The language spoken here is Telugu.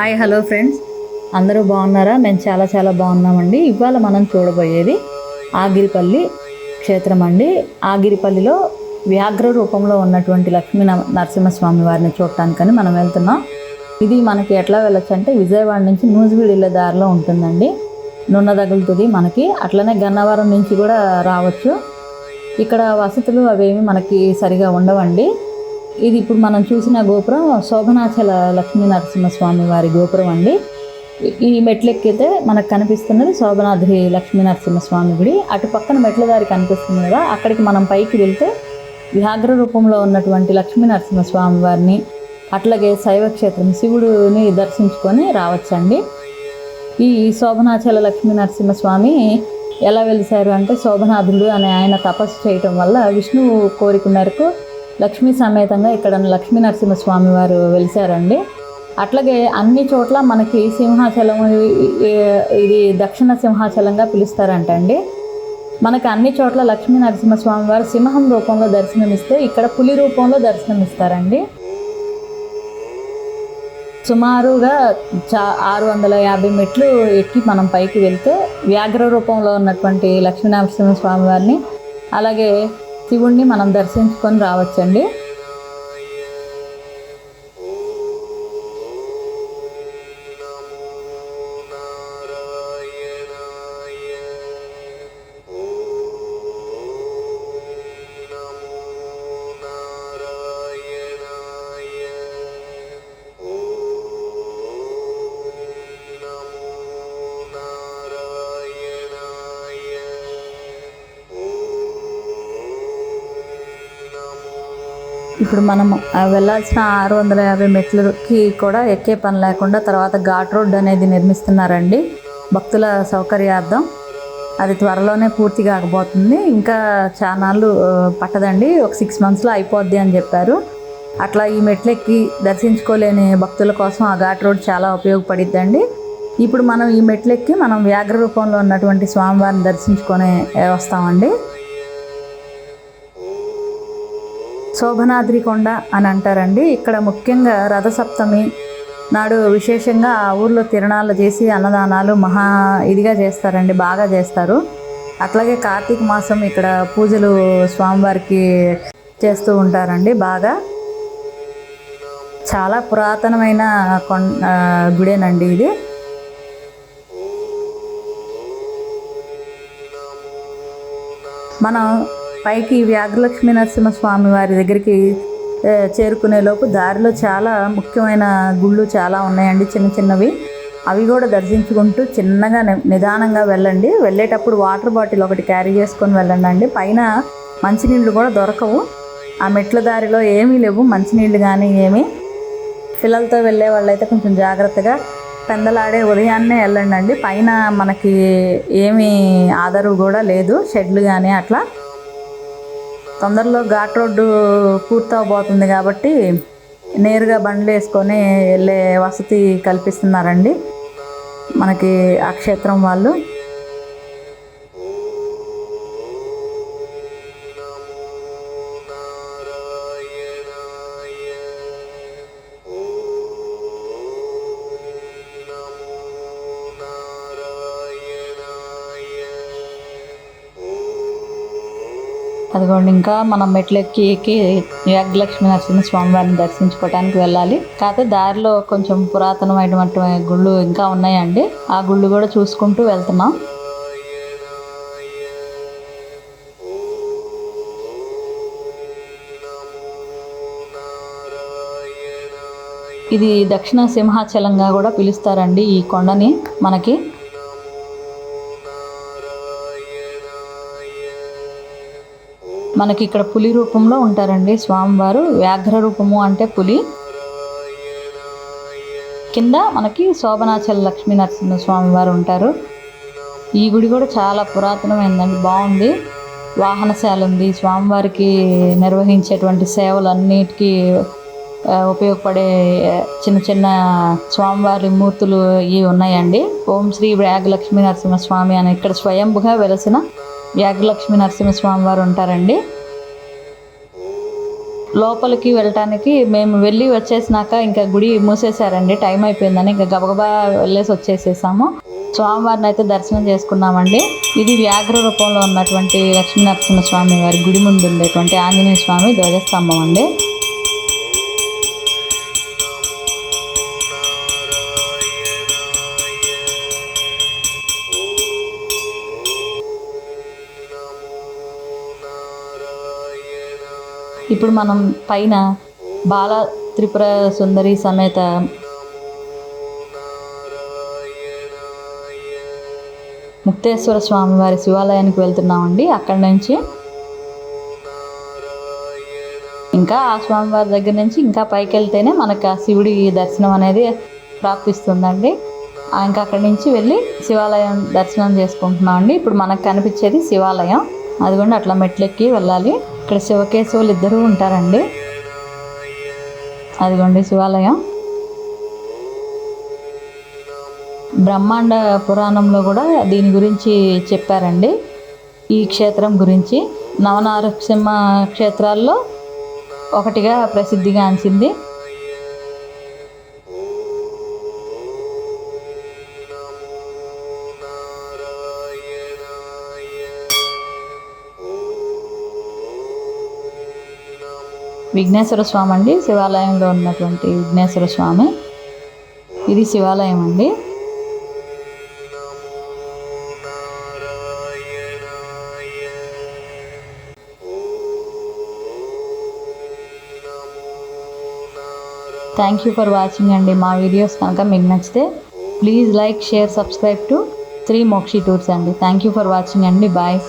Hi hello friends. అందరూ బాగున్నారా? మేము చాలా చాలా బాగున్నామండి. ఇవాళ మనం చూడబోయేది ఆగిరిపల్లి క్షేత్రం అండి. ఆగిరిపల్లిలో వ్యాఘ్ర రూపంలో ఉన్నటువంటి లక్ష్మీ న- నరసింహస్వామి వారిని చూడటానికని మనం వెళ్తున్నాం. ఇది మనకి ఎట్లా వెళ్ళొచ్చు అంటే విజయవాడ నుంచి నూజివీడు వెళ్ళే దారిలో ఉంటుందండి. నున్న తగులుతుంది మనకి. అట్లనే గన్నవరం నుంచి కూడా రావచ్చు. ఇక్కడ వసతులు అవేమి మనకి సరిగా ఉండవండి. ఇది ఇప్పుడు మనం చూసిన గోపురం శోభనాచల లక్ష్మీ నరసింహస్వామి వారి గోపురం అండి. ఈ- మెట్లెక్కితే మెట్లు ఎక్కితే మనకు కనిపిస్తున్నది శోభనాద్రి లక్ష్మీ నరసింహస్వామి గుడి. అటు పక్కన మెట్ల దారి కనిపిస్తుంది కదా అక్కడికి మనం పైకి వెళ్తే వ్యాఘ్ర రూపంలో ఉన్నటువంటి లక్ష్మీ నరసింహస్వామి వారిని అట్లాగే శైవ క్షేత్రం శివుడిని దర్శించుకొని రావచ్చండి. ఈ శోభనాచల లక్ష్మీ నరసింహస్వామి ఎలా వెలిశారు అంటే శోభనాథుడు అనే ఆయన తపస్సు చేయటం వల్ల విష్ణువు కోరిక మేరకు లక్ష్మీ సమేతంగా ఇక్కడ లక్ష్మీ నరసింహస్వామి వారు వెలిశారండి. అట్లాగే అన్ని చోట్ల మనకి సింహాచలం ఇది దక్షిణ సింహాచలంగా పిలుస్తారంటండి. మనకి అన్ని చోట్ల లక్ష్మీ నరసింహస్వామి వారు సింహం రూపంలో దర్శనమిస్తే ఇక్కడ పులి రూపంలో దర్శనమిస్తారండి. సుమారుగా చా ఆరు వందల యాభై మెట్లు ఎక్కి మనం పైకి వెళ్తే వ్యాఘ్ర రూపంలో ఉన్నటువంటి లక్ష్మీనరసింహ స్వామి వారిని అలాగే శివుణ్ణి మనం దర్శించుకొని రావచ్చండి. ఇప్పుడు మనం వెళ్ళాల్సిన ఆరు వందల యాభై మెట్లకి కూడా ఎక్కే పని లేకుండా తర్వాత ఘాట్ రోడ్ అనేది నిర్మిస్తున్నారండి. భక్తుల సౌకర్యార్థం. అది త్వరలోనే పూర్తి కాకపోతుంది. ఇంకా చానాళ్ళు పట్టదండి. ఒక సిక్స్ మంత్స్లో అయిపోద్ది అని చెప్పారు. అట్లా ఈ మెట్లెక్కి దర్శించుకోలేని భక్తుల కోసం ఆ ఘాట్ రోడ్ చాలా ఉపయోగపడిద్దండి. ఇప్పుడు మనం ఈ మెట్లెక్కి మనం వ్యాఘ్ర రూపంలో ఉన్నటువంటి స్వామివారిని దర్శించుకొని వస్తామండి. శోభనాద్రి కొండ అని అంటారండి. ఇక్కడ ముఖ్యంగా రథసప్తమి నాడు విశేషంగా ఆ ఊర్లో తిరణాలు చేసి అన్నదానాలు మహా ఇదిగా చేస్తారండి బాగా చేస్తారు. అట్లాగే కార్తీక మాసం ఇక్కడ పూజలు స్వామివారికి చేస్తూ ఉంటారండి బాగా. చాలా పురాతనమైన కొం గుడేనండి ఇది. మనం పైకి వ్యాఘ్రలక్ష్మీ నరసింహస్వామి వారి దగ్గరికి చేరుకునేలోపు దారిలో చాలా ముఖ్యమైన గుళ్ళు చాలా ఉన్నాయండి చిన్న చిన్నవి. అవి కూడా దర్శించుకుంటూ చిన్నగా ని- నిదానంగా వెళ్ళండి. వెళ్ళేటప్పుడు వాటర్ బాటిల్ ఒకటి క్యారీ చేసుకొని వెళ్ళండి అండి పైన మంచినీళ్ళు కూడా దొరకవు. ఆ మెట్ల దారిలో ఏమీ లేవు మంచినీళ్ళు కానీ ఏమీ. పిల్లలతో వెళ్ళే వాళ్ళైతే కొంచెం జాగ్రత్తగా పెందలాడే ఉదయాన్నే వెళ్ళండి అండి పైన మనకి ఏమీ ఆధారు కూడా లేదు షెడ్లు కానీ అట్లా. తొందరలో ఘాట్ రోడ్డు పూర్తవబోతుంది కాబట్టి నేరుగా బండ్లు వేసుకొని వెళ్ళే వసతి కల్పిస్తున్నారండి. మనకి ఆ క్షేత్రం వాళ్ళు. అదిగోండి ఇంకా మనం మెట్లెక్కి ఎక్కి యాగలక్ష్మి నరసింహ స్వామివారిని దర్శించుకోవడానికి వెళ్ళాలి. కాకపోతే దారిలో కొంచెం పురాతనమైనటువంటి గుళ్ళు ఇంకా ఉన్నాయండి. ఆ గుళ్ళు కూడా చూసుకుంటూ వెళ్తున్నాం. ఇది దక్షిణ సింహాచలంగా కూడా పిలుస్తారండి ఈ కొండని మనకి. మనకి ఇక్కడ పులి రూపంలో ఉంటారండి స్వామివారు. వ్యాఘ్ర రూపము అంటే పులి. కింద మనకి శోభనాచల లక్ష్మీ నరసింహ స్వామి వారు ఉంటారు. ఈ గుడి కూడా చాలా పురాతనమైందండి బాగుంది. వాహనశాల ఉంది. స్వామివారికి నిర్వహించేటువంటి సేవలన్నిటికీ ఉపయోగపడే చిన్న చిన్న స్వామివారి మూర్తులు ఇవి ఉన్నాయండి. ఓం శ్రీ వ్యాగలక్ష్మీ నరసింహ స్వామి అని ఇక్కడ స్వయంభుగా వెలసిన వ్యాగలక్ష్మీ నరసింహస్వామి వారు ఉంటారండి. లోపలికి వెళ్ళటానికి మేము వెళ్ళి వచ్చేసినాక ఇంకా గుడి మూసేశారండి. టైం అయిపోయిందని ఇంకా గబగబా వెళ్ళేసి వచ్చేసేసాము. స్వామివారిని అయితే దర్శనం చేసుకున్నామండి. ఇది వ్యాఘ్ర రూపంలో ఉన్నటువంటి లక్ష్మీ నరసింహ స్వామి వారి గుడి ముందు ఉండేటువంటి ఆంజనేయ స్వామి ధ్వజస్తంభం అండి. ఇప్పుడు మనం పైన బాల త్రిపుర సుందరి సమేత ముక్తేశ్వర స్వామి వారి శివాలయానికి వెళ్తున్నామండి. అక్కడి నుంచి ఇంకా ఆ స్వామివారి దగ్గర నుంచి ఇంకా పైకి వెళ్తేనే మనకు ఆ శివుడి దర్శనం అనేది ప్రాప్తిస్తుందండి. ఇంకా అక్కడి నుంచి వెళ్ళి శివాలయం దర్శనం చేసుకుంటున్నామండి. ఇప్పుడు మనకు కనిపించేది శివాలయం. అదిగోండి అట్లా మెట్లెక్కి వెళ్ళాలి. ఇక్కడ శివకేశవులు ఇద్దరూ ఉంటారండి. అదిగోండి శివాలయం. బ్రహ్మాండ పురాణంలో కూడా దీని గురించి చెప్పారండి. ఈ క్షేత్రం గురించి. నవనారసింహ క్షేత్రాల్లో ఒకటిగా ప్రసిద్ధిగాంచింది. విఘ్నేశ్వర స్వామి అండి. శివాలయంలో ఉన్నటువంటి విఘ్నేశ్వర స్వామి. ఇది శివాలయం అండి. థ్యాంక్ యూ ఫర్ వాచింగ్ అండి. మా వీడియోస్ కనుక మీకు నచ్చితే please like share subscribe to Sri Mokshi tours అండి. థ్యాంక్ యూ ఫర్ వాచింగ్ అండి. బాయ్